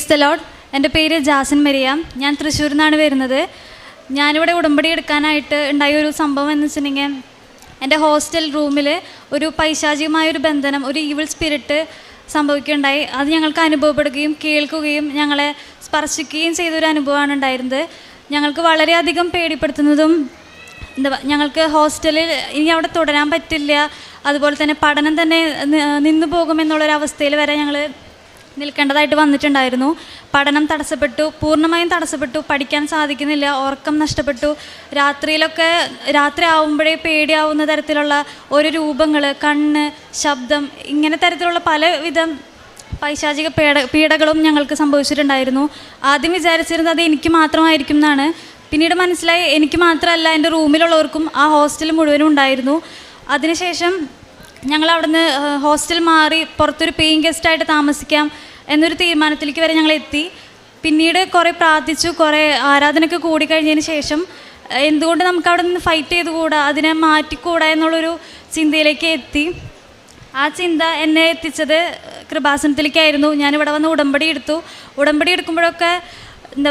Praise the load എന്റെ പേര് Jasin Maria. ഞാൻ തൃശ്ശൂർ നിന്നാണ് വരുന്നത്. ഞാനിവിടെ ഉടമ്പടി എടുക്കാനായിട്ട് ഉണ്ടായ ഒരു സംഭവം എന്ന് വെച്ചിട്ടുണ്ടെങ്കിൽ എന്റെ ഹോസ്റ്റൽ റൂമിൽ ഒരു പൈശാചികമായ ഒരു ബന്ധനം ഒരു ഈവിൾ സ്പിരിറ്റ് സംഭവിക്കുകയുണ്ടായി. അത് ഞങ്ങൾക്ക് അനുഭവപ്പെടുകയും കേൾക്കുകയും ഞങ്ങളെ സ്പർശിക്കുകയും ചെയ്തൊരു അനുഭവമാണ് ഉണ്ടായിരുന്നത്. ഞങ്ങൾക്ക് വളരെയധികം പേടിപ്പെടുത്തുന്നതും എന്താ ഞങ്ങൾക്ക് ഹോസ്റ്റലിൽ ഇനി അവിടെ തുടരാൻ പറ്റില്ല. അതുപോലെ തന്നെ പഠനം തന്നെ നിന്നു പോകുമെന്നുള്ളൊരവസ്ഥയിൽ വരെ ഞങ്ങൾ നിൽക്കേണ്ടതായിട്ട് വന്നിട്ടുണ്ടായിരുന്നു. പഠനം തടസ്സപ്പെട്ടു പൂർണമായും തടസ്സപ്പെട്ടു പഠിക്കാൻ സാധിക്കുന്നില്ല ഉറക്കം നഷ്ടപ്പെട്ടു. രാത്രിയിലൊക്കെ രാത്രി ആവുമ്പോഴേ പേടിയാവുന്ന തരത്തിലുള്ള ഒരു രൂപങ്ങൾ കണ്ണ് ശബ്ദം ഇങ്ങനെ തരത്തിലുള്ള പലവിധം പൈശാചിക പേട പീഡകളും ഞങ്ങൾക്ക് സംഭവിച്ചിട്ടുണ്ടായിരുന്നു. ആദ്യം വിചാരിച്ചിരുന്നത് അത് എനിക്ക് മാത്രമായിരിക്കും എന്നാണ്. പിന്നീട് മനസ്സിലായി എനിക്ക് മാത്രമല്ല എന്റെ റൂമിലുള്ളവർക്കും ആ ഹോസ്റ്റൽ മുഴുവനും ഉണ്ടായിരുന്നു. അതിനുശേഷം ഞങ്ങൾ അവിടുന്ന് ഹോസ്റ്റൽ മാറി പുറത്തൊരു പേയിങ് ഗസ്റ്റായിട്ട് താമസിക്കാം എന്നൊരു തീരുമാനത്തിലേക്ക് വരെ ഞങ്ങൾ എത്തി പിന്നീട് കുറേ പ്രാർത്ഥിച്ചു കുറേ ആരാധനയൊക്കെ കൂടിക്കഴിഞ്ഞതിന് ശേഷം എന്തുകൊണ്ട് നമുക്ക് അവിടെ നിന്ന് ഫൈറ്റ് ചെയ്തുകൂടാ അതിനെ മാറ്റിക്കൂടാ എന്നുള്ളൊരു ചിന്തയിലേക്ക് എത്തി. ആ ചിന്ത എന്നെ എത്തിച്ചത് കൃപാസനത്തിലേക്കായിരുന്നു. ഞാനിവിടെ വന്ന് ഉടമ്പടി എടുത്തു. ഉടമ്പടി എടുക്കുമ്പോഴൊക്കെ എന്താ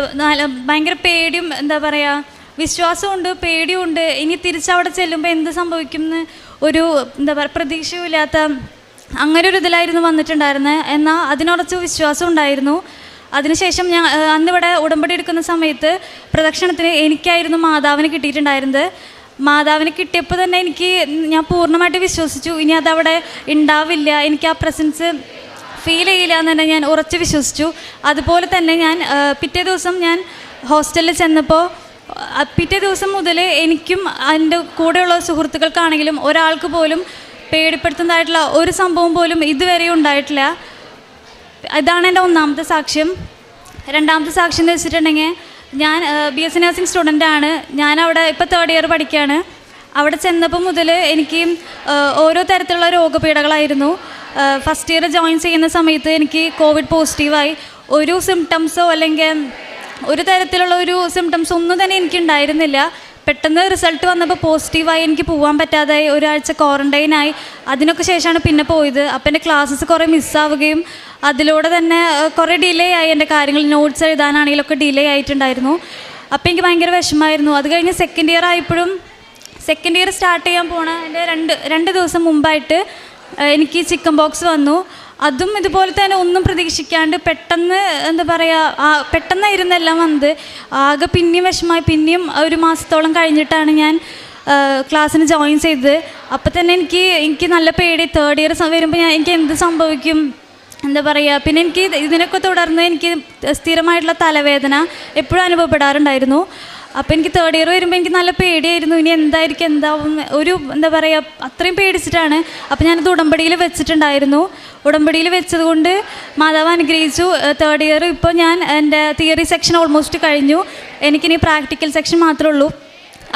ഭയങ്കര പേടിയും എന്താ പറയുക വിശ്വാസമുണ്ട് പേടിയുണ്ട്. ഇനി തിരിച്ചവിടെ ചെല്ലുമ്പോൾ എന്ത് സംഭവിക്കും എന്ന് ഒരു എന്താ പറയുക പ്രതീക്ഷയില്ലാത്ത അങ്ങനെ ഒരു ഇതിലായിരുന്നു വന്നിട്ടുണ്ടായിരുന്നത് എന്നാൽ അതിനുറച്ച് വിശ്വാസം ഉണ്ടായിരുന്നു. അതിനുശേഷം ഞാൻ അന്നിവിടെ ഉടമ്പടി എടുക്കുന്ന സമയത്ത് പ്രദക്ഷിണത്തിന് എനിക്കായിരുന്നു മാതാവിന് കിട്ടിയിട്ടുണ്ടായിരുന്നത്. മാതാവിനെ കിട്ടിയപ്പോൾ തന്നെ എനിക്ക് ഞാൻ പൂർണമായിട്ട് വിശ്വസിച്ചു. ഇനി അതവിടെ ഉണ്ടാവില്ല എനിക്ക് ആ പ്രസൻസ് ഫീൽ ചെയ്യില്ല എന്ന് തന്നെ ഞാൻ ഉറച്ച് വിശ്വസിച്ചു. അതുപോലെ തന്നെ ഞാൻ പിറ്റേ ദിവസം ഞാൻ ഹോസ്റ്റലിൽ ചെന്നപ്പോൾ പിറ്റേ ദിവസം മുതൽ എനിക്കും എന്റെ കൂടെയുള്ള സുഹൃത്തുക്കൾക്കാണെങ്കിലും ഒരാൾക്ക് പോലും പേടിപ്പെടുത്തുന്നതായിട്ടുള്ള ഒരു സംഭവം പോലും ഇതുവരെ ഉണ്ടായിട്ടില്ല. ഇതാണ് എന്റെ ഒന്നാമത്തെ സാക്ഷ്യം. രണ്ടാമത്തെ സാക്ഷ്യം എന്ന് വെച്ചിട്ടുണ്ടെങ്കിൽ ഞാൻ B S C nursing student ആണ്. ഞാൻ അവിടെ ഇപ്പോൾ തേർഡ് ഇയർ പഠിക്കുകയാണ്. അവിടെ ചെന്നപ്പോൾ മുതൽ എനിക്ക് ഓരോ തരത്തിലുള്ള രോഗപീഠകളായിരുന്നു. ഫസ്റ്റ് ഇയർ ജോയിൻ ചെയ്യുന്ന സമയത്ത് എനിക്ക് കോവിഡ് പോസിറ്റീവായി ഒരു സിംറ്റംസോ അല്ലെങ്കിൽ ഒരു തരത്തിലുള്ള ഒരു സിംറ്റംസ് ഒന്നും തന്നെ എനിക്ക് ഉണ്ടായിരുന്നില്ല പെട്ടെന്ന് റിസൾട്ട് വന്നപ്പോൾ പോസിറ്റീവായി എനിക്ക് പോകാൻ പറ്റാതായി ഒരാഴ്ച ക്വാറന്റൈനായി അതിനൊക്കെ ശേഷമാണ് പിന്നെ പോയത്. അപ്പം എന്റെ ക്ലാസ്സസ് കുറേ മിസ്സാവുകയും അതിലൂടെ തന്നെ കുറേ ഡിലേ ആയി എന്റെ കാര്യങ്ങൾ. നോട്ട്സ് എഴുതാനാണെങ്കിലൊക്കെ ഡിലേ ആയിട്ടുണ്ടായിരുന്നു. അപ്പം എനിക്ക് ഭയങ്കര വിഷമമായിരുന്നു. അത് കഴിഞ്ഞ് സെക്കൻഡ് ഇയർ ആയപ്പോഴും സെക്കൻഡ് ഇയർ സ്റ്റാർട്ട് ചെയ്യാൻ പോണ എന്റെ രണ്ട് രണ്ട് ദിവസം മുമ്പായിട്ട് എനിക്ക് ചിക്കൻ ബോക്സ് വന്നു. അതും ഇതുപോലെ തന്നെ ഒന്നും പ്രതീക്ഷിക്കാണ്ട് പെട്ടെന്ന് എന്താ പറയുക പെട്ടെന്നായിരുന്നു എല്ലാം വന്നത്. ആകെ പിന്നെയും വിഷമമായി. പിന്നെയും ഒരു മാസത്തോളം കഴിഞ്ഞിട്ടാണ് ഞാൻ ക്ലാസ്സിന് ജോയിൻ ചെയ്തത്. അപ്പം തന്നെ എനിക്ക് എനിക്ക് നല്ല പേടി. തേർഡ് ഇയർ വരുമ്പോൾ ഞാൻ എനിക്ക് എന്ത് സംഭവിക്കും? എന്താ പറയുക പിന്നെ എനിക്ക് ഇത് ഇതിനൊക്കെ തുടർന്ന് എനിക്ക് സ്ഥിരമായിട്ടുള്ള തലവേദന എപ്പോഴും അനുഭവപ്പെടാറുണ്ടായിരുന്നു. അപ്പോൾ എനിക്ക് തേർഡ് ഇയർ വരുമ്പോൾ എനിക്ക് നല്ല പേടിയായിരുന്നു. ഇനി എന്തായിരിക്കും? എന്താവും? ഒരു എന്താ പറയുക അത്രയും പേടിച്ചിട്ടാണ്. അപ്പോൾ ഞാനത് ഉടമ്പടിയിൽ വെച്ചിട്ടുണ്ടായിരുന്നു. ഉടമ്പടിയിൽ വെച്ചതുകൊണ്ട് മാതാവ് അനുഗ്രഹിച്ചു. തേർഡ് ഇയർ ഇപ്പോൾ ഞാൻ എന്റെ തിയറി സെക്ഷൻ ഓൾമോസ്റ്റ് കഴിഞ്ഞു. എനിക്കിനി പ്രാക്ടിക്കൽ സെക്ഷൻ മാത്രമേ ഉള്ളൂ.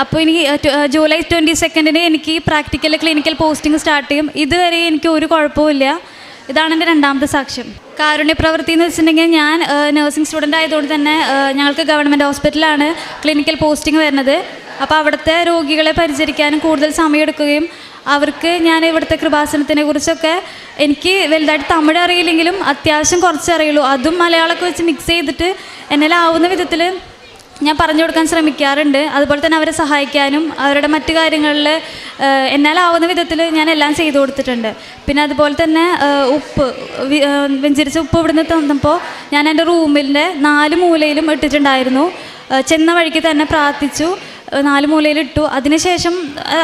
അപ്പോൾ എനിക്ക് ജൂലൈ ട്വന്റി സെക്കൻഡിന് എനിക്ക് പ്രാക്ടിക്കൽ ക്ലിനിക്കൽ പോസ്റ്റിംഗ് സ്റ്റാർട്ട് ചെയ്യും. ഇതുവരെ എനിക്ക് ഒരു കുഴപ്പമില്ല ഇതാണ് എന്റെ രണ്ടാമത്തെ സാക്ഷ്യം. കാരുണ്യ പ്രവൃത്തി എന്ന് വെച്ചിട്ടുണ്ടെങ്കിൽ ഞാൻ നഴ്സിംഗ് സ്റ്റുഡന്റ് ആയതുകൊണ്ട് തന്നെ ഞങ്ങൾക്ക് ഗവൺമെന്റ് ഹോസ്പിറ്റലാണ് ക്ലിനിക്കൽ പോസ്റ്റിംഗ് വരുന്നത്. അപ്പോൾ അവിടുത്തെ രോഗികളെ പരിചരിക്കാനും കൂടുതൽ സമയമെടുക്കുകയും അവർക്ക് ഞാൻ ഇവിടുത്തെ കൃപാസനത്തിനെ കുറിച്ചൊക്കെ എനിക്ക് വലുതായിട്ട് തമിഴ് അറിയില്ലെങ്കിലും അത്യാവശ്യം കുറച്ച് അറിയുള്ളൂ. അതും മലയാളമൊക്കെ വെച്ച് മിക്സ് ചെയ്തിട്ട് എന്നാലാവുന്ന വിധത്തിൽ ഞാൻ പറഞ്ഞു കൊടുക്കാൻ ശ്രമിക്കാറുണ്ട്. അതുപോലെ തന്നെ അവരെ സഹായിക്കാനും അവരുടെ മറ്റു കാര്യങ്ങളിൽ എന്നാലാവുന്ന വിധത്തിൽ ഞാൻ എല്ലാം ചെയ്തു കൊടുത്തിട്ടുണ്ട്. പിന്നെ അതുപോലെ തന്നെ ഉപ്പ് വെഞ്ചരിച്ച ഉപ്പ് ഇവിടുന്ന് തന്നപ്പോൾ ഞാൻ എന്റെ റൂമിന്റെ നാല് മൂലയിലും ഇട്ടിട്ടുണ്ടായിരുന്നു. ചെന്ന വഴിക്ക് തന്നെ പ്രാർത്ഥിച്ചു. നാല് മൂലയിൽ ഇട്ടു. അതിനുശേഷം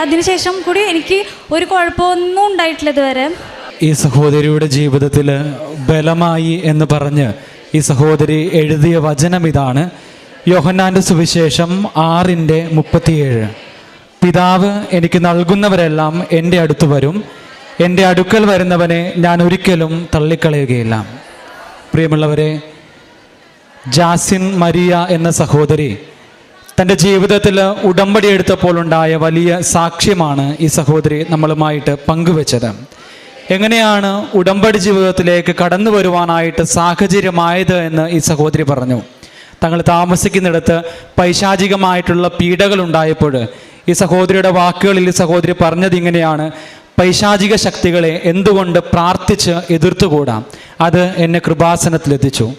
അതിനുശേഷം കൂടി എനിക്ക് ഒരു കുഴപ്പമൊന്നും ഉണ്ടായിട്ടില്ല ഇതുവരെ. ഈ സഹോദരിയുടെ ജീവിതത്തിൽ ബലമായി എന്ന് പറഞ്ഞ് ഈ സഹോദരി എഴുതിയ വചനം ഇതാണ്. യോഹന്നാന്റെ സുവിശേഷം ആറിന്റെ മുപ്പത്തിയേഴ്. പിതാവ് എനിക്ക് നൽകുന്നവരെല്ലാം എന്റെ അടുത്ത് വരും. എന്റെ അടുക്കൽ വരുന്നവനെ ഞാൻ ഒരിക്കലും തള്ളിക്കളയുകയില്ല. പ്രിയമുള്ളവരെ ജാസിൻ മരിയ എന്ന സഹോദരി തന്റെ ജീവിതത്തിൽ ഉടമ്പടി എടുത്തപ്പോൾ ഉണ്ടായ വലിയ സാക്ഷ്യമാണ് ഈ സഹോദരി നമ്മളുമായിട്ട് പങ്കുവെച്ചത്. എങ്ങനെയാണ് ഉടമ്പടി ജീവിതത്തിലേക്ക് കടന്നു വരുവാനായിട്ട് സാഹചര്യമായത് എന്ന് ഈ സഹോദരി പറഞ്ഞു. തങ്ങൾ താമസിക്കുന്നിടത്ത് പൈശാചികമായിട്ടുള്ള പീഡകൾ ഉണ്ടായപ്പോൾ ഈ സഹോദരിയുടെ വാക്കുകളിൽ ഈ സഹോദരി പറഞ്ഞത് ഇങ്ങനെയാണ് പൈശാചിക ശക്തികളെ എന്തുകൊണ്ട് പ്രാർത്ഥിച്ച് എതിർത്തുകൂടാം? അത് എന്നെ കൃപാസനത്തിലെത്തിച്ചു.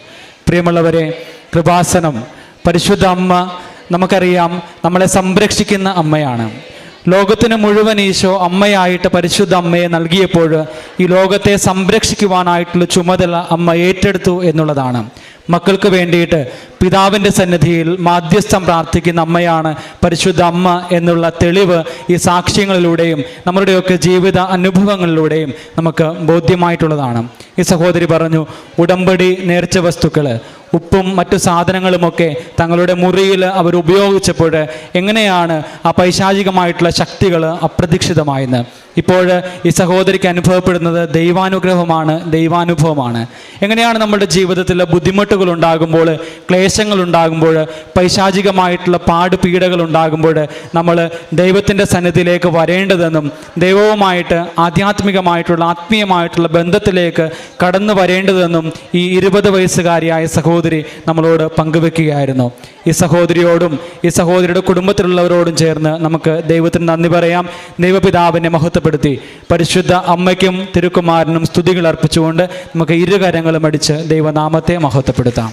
പ്രിയമുള്ളവരെ കൃപാസനം പരിശുദ്ധ അമ്മ നമുക്കറിയാം നമ്മളെ സംരക്ഷിക്കുന്ന അമ്മയാണ്. ലോകത്തിന് മുഴുവൻ ഈശോ അമ്മയായിട്ട് പരിശുദ്ധ അമ്മയെ നൽകിയപ്പോൾ ഈ ലോകത്തെ സംരക്ഷിക്കുവാനായിട്ടുള്ള ചുമതല അമ്മ ഏറ്റെടുത്തു എന്നുള്ളതാണ്. മക്കൾക്ക് വേണ്ടിയിട്ട് പിതാവിന്റെ സന്നിധിയിൽ മാധ്യസ്ഥം പ്രാർത്ഥിക്കുന്ന അമ്മയാണ് പരിശുദ്ധ അമ്മ എന്നുള്ള തെളിവ് ഈ സാക്ഷ്യങ്ങളിലൂടെയും നമ്മളുടെയൊക്കെ ജീവിത അനുഭവങ്ങളിലൂടെയും നമുക്ക് ബോധ്യമായിട്ടുള്ളതാണ്. ഈ സഹോദരി പറഞ്ഞു ഉടമ്പടി നേർച്ച വസ്തുക്കൾ ഉപ്പും മറ്റു സാധനങ്ങളുമൊക്കെ തങ്ങളുടെ മുറിയിൽ അവർ ഉപയോഗിച്ചപ്പോൾ എങ്ങനെയാണ് ആ പൈശാചികമായിട്ടുള്ള ശക്തികൾ അപ്രതീക്ഷിതമായെന്ന്. ഇപ്പോൾ ഈ സഹോദരിക്ക് അനുഭവപ്പെടുന്നത് ദൈവാനുഗ്രഹമാണ് ദൈവാനുഭവമാണ്. എങ്ങനെയാണ് നമ്മുടെ ജീവിതത്തിൽ ബുദ്ധിമുട്ടുകൾ ഉണ്ടാകുമ്പോൾ ക്ലേശങ്ങൾ ഉണ്ടാകുമ്പോൾ പൈശാചികമായിട്ടുള്ള പാട് പീഡകൾ ഉണ്ടാകുമ്പോൾ നമ്മൾ ദൈവത്തിന്റെ സന്നിധിയിലേക്ക് വരേണ്ടതെന്നും ദൈവവുമായിട്ട് ആധ്യാത്മികമായിട്ടുള്ള ആത്മീയമായിട്ടുള്ള ബന്ധത്തിലേക്ക് കടന്നു വരേണ്ടതെന്നും ഈ ഇരുപത് വയസ്സുകാരിയായ സഹോദരി നമ്മളോട് പങ്കുവെക്കുകയായിരുന്നു. ഈ സഹോദരിയോടും ഈ സഹോദരിയുടെ കുടുംബത്തിലുള്ളവരോടും ചേർന്ന് നമുക്ക് ദൈവത്തിന് നന്ദി പറയാം. ദൈവപിതാവിനെ മഹത്വപ്പെടുത്തി. പരിശുദ്ധ അമ്മയ്ക്കും തിരുക്കുമാരനും സ്തുതികൾ അർപ്പിച്ചുകൊണ്ട് നമുക്ക് ഇരുകരങ്ങളും അടിച്ച് ദൈവനാമത്തെ മഹത്വപ്പെടുത്താം.